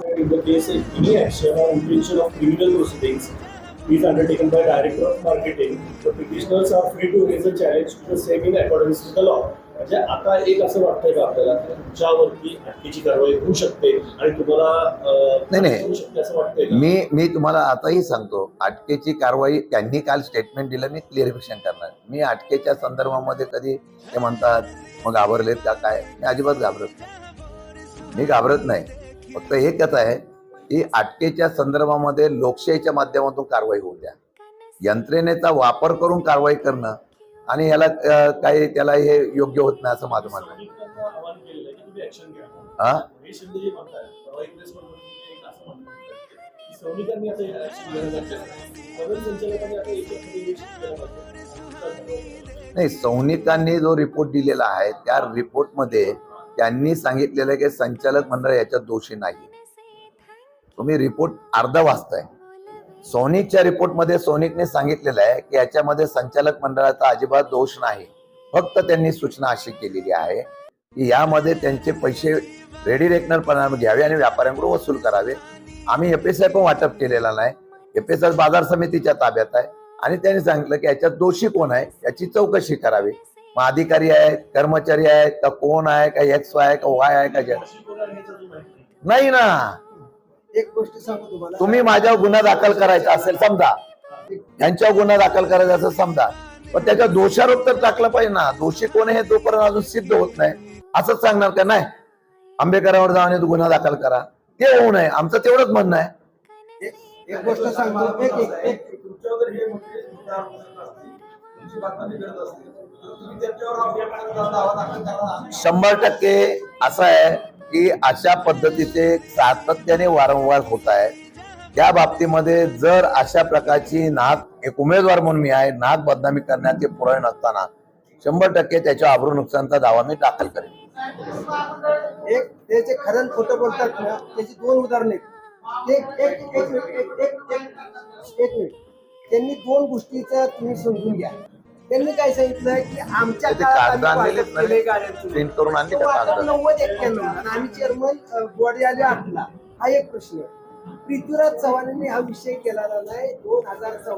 In the case of any action or intention of criminal proceedings is undertaken by Director of Marketing, the petitioners are free to raise a challenge to the same in accordance with the law. म्हणजे आता एक असं वाटतंय का आपल्याला की तुमच्यावरती अटकेची कारवाई होऊ शकते आणि तुम्हाला नाही, नाही. असं वाटतंय मी मी तुम्हाला आताही सांगतो अटकेची कारवाई त्यांनी काल स्टेटमेंट दिलं मी क्लिअरिफिकेशन करणार मी अटकेच्या संदर्भामध्ये कधी ते म्हणतात मग घाबरलेत का काय मी अजिबात घाबरत नाही मी घाबरत नाही फक्त एकच आहे की अटकेच्या संदर्भामध्ये लोकशाहीच्या माध्यमातून कारवाई होऊ द्या. यंत्रणेचा वापर करून कारवाई करणं आणि याला काही त्याला हे योग्य होत नाही असं माझं म्हणणं आहे. हा? हे? नाही सैनिकांनी जो रिपोर्ट दिलेला आहे त्या रिपोर्टमध्ये त्यांनी सांगितलेलं की संचालक मंडळ याच्यात दोषी नाही. तुम्ही रिपोर्ट अर्धा वाचताय. सोनिकच्या रिपोर्टमध्ये सोनिकने सांगितलेलं आहे की याच्यामध्ये संचालक मंडळाचा अजिबात दोष नाही. फक्त त्यांनी सूचना अशी केलेली आहे की यामध्ये त्यांचे पैसे रेडी रेकनरपणा घ्यावे आणि व्यापाऱ्यांकडून वसूल करावे. आम्ही एफ आय पण वाटप केलेला नाही. एफ बाजार समितीच्या ताब्यात आहे. आणि त्यांनी सांगितलं की याच्यात दोषी कोण आहे याची चौकशी करावी. मग अधिकारी आहेत कर्मचारी आहेत का कोण आहे का एक्स आहे का वाय आहे का Z? नाही ना. एक गोष्ट सांगू तुम्हाला. तुम्ही माझ्यावर गुन्हा दाखल करायचा असेल समजा. यांच्यावर गुन्हा दाखल करायचा असेल समजा. पण त्याच्या दोषारोप तर टाकला पाहिजे ना. दोषी कोण आहे हे तोपर्यंत अजून सिद्ध होत नाही. असंच सांगणार का? नाही. आंबेकरांवर जाऊन गुन्हा दाखल करा. ते होऊ नये. आमचं तेवढंच म्हणणं आहे. एक- एक गोष्ट सांगतो शंभर टक्के असं आहे की अशा पद्धतीचे सातत्याने वारंवार होत आहे. त्या बाबतीमध्ये जर अशा प्रकारची नाक एक उमेदवार म्हणून मी आहे नाक बदनामी करण्याचे पुरावे नसताना शंभर टक्के त्याच्या आबरू नुकसानचा दावा मी दाखल करेन. एक ते जे खरं खोटं बोलतात ना त्याची दोन उदाहरणे त्यांनी दोन गोष्टीचा तुम्ही समजून घ्या. त्यांनी काय सांगितलं की आमच्या ते कागद ना? प्रिंट करून आणले का नव्वद एक्क्याण्णव आणि आम्ही चेअरमन बॉडी आले आठला. हा एक प्रश्न पृथ्वीराज चव्हाणांनी हा विषय केलेला नाही. दोन हजार चौदा